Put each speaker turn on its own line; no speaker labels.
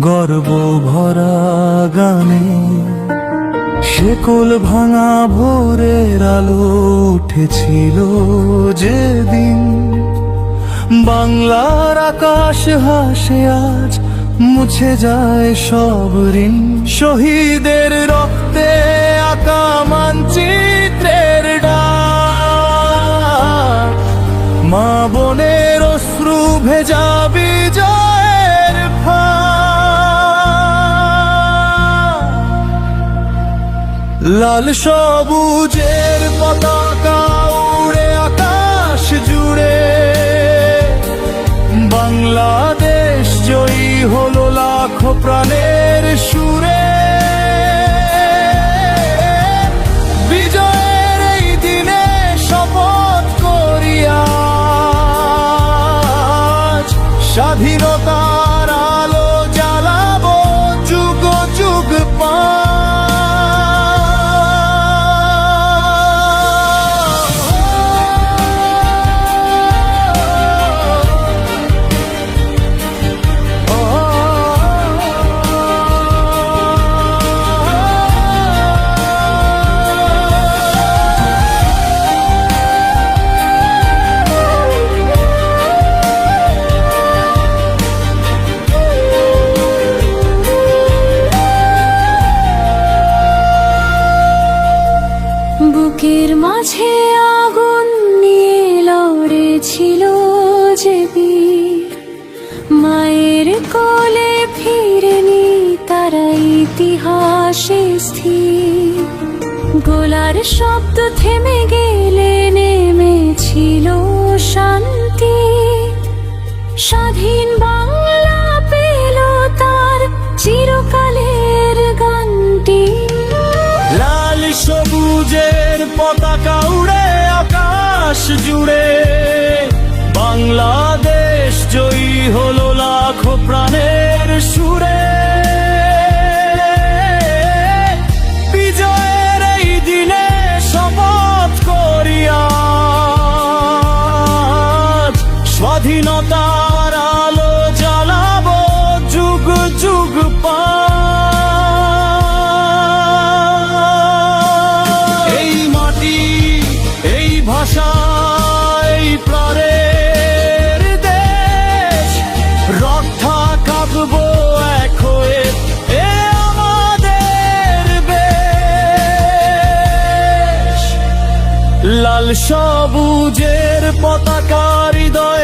গর্ব ভরা গানে শেকল ভাঙা ভোরের আলো উঠেছিল যেদিন। বাংলার আকাশ হাসে আজ, মুছে যায় সব ঋণ। শহীদের লাল সবুজের পতাকা উড়ে আকাশ জুড়ে। বাংলাদেশ জয়ী হলো লাখো প্রাণের সুরে।
বুকের মাঝে আগুন নিয়ে লড়েছিল যে বীর। মায়ের কোলে ফিরেনি তারা ইতিহাসে স্থির। গোলার শব্দ থেমে গেলে নেমেছিল শান্তি। স্বাধীন বাংলা পেল তার চিরকালের গানটি।
লাল সবুজের পতাকা উড়ে আকাশ জুড়ে। লাল সবুজের পতাকার হৃদয়